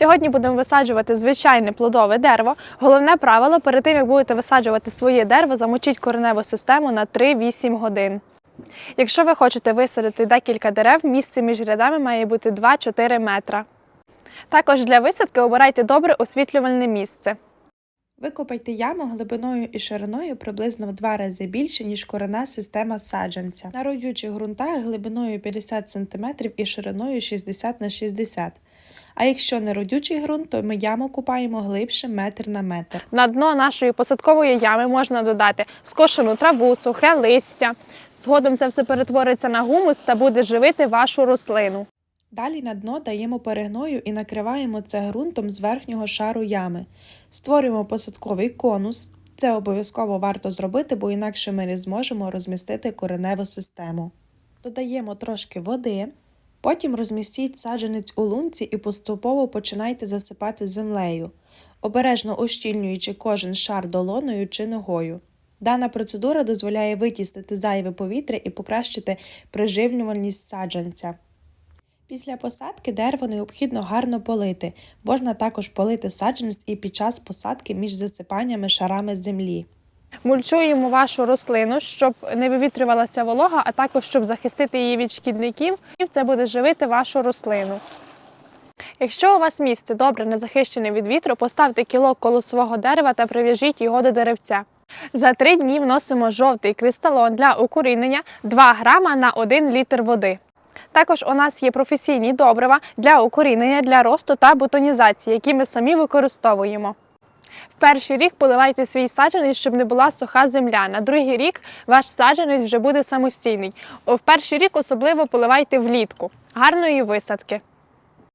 Сьогодні будемо висаджувати звичайне плодове дерево. Головне правило перед тим, як будете висаджувати своє дерево, замочіть кореневу систему на 3-8 годин. Якщо ви хочете висадити декілька дерев, місце між рядами має бути 2-4 метра. Також для висадки обирайте добре освітлювальне місце. Викопайте яму глибиною і шириною приблизно в два рази більше, ніж корена система саджанця. На родючих ґрунтах глибиною 50 см і шириною 60 на 60 А якщо не родючий ґрунт, то ми яму купаємо глибше метр на метр. На дно нашої посадкової ями можна додати скошену траву, сухе листя. Згодом це все перетвориться на гумус та буде живити вашу рослину. Далі на дно даємо перегною і накриваємо це ґрунтом з верхнього шару ями. Створюємо посадковий конус. Це обов'язково варто зробити, бо інакше ми не зможемо розмістити кореневу систему. Додаємо трошки води, потім розмістіть саджанець у лунці і поступово починайте засипати землею, обережно ущільнюючи кожен шар долоною чи ногою. Дана процедура дозволяє витіснити зайве повітря і покращити приживлювальність саджанця. Після посадки дерево необхідно гарно полити. Можна також полити саджанець і під час посадки між засипаннями шарами землі. Мульчуємо вашу рослину, щоб не вивітрювалася волога, а також щоб захистити її від шкідників. І це буде живити вашу рослину. Якщо у вас місце добре не захищене від вітру, поставте кілок коло свого дерева та прив'яжіть його до деревця. За три дні вносимо жовтий кристалон для укорінення 2 грама на 1 літр води. Також у нас є професійні добрива для укорінення, для росту та бутонізації, які ми самі використовуємо. В перший рік поливайте свій саджанець, щоб не була суха земля. На другий рік ваш саджанець вже буде самостійний. В перший рік особливо поливайте влітку. Гарної висадки!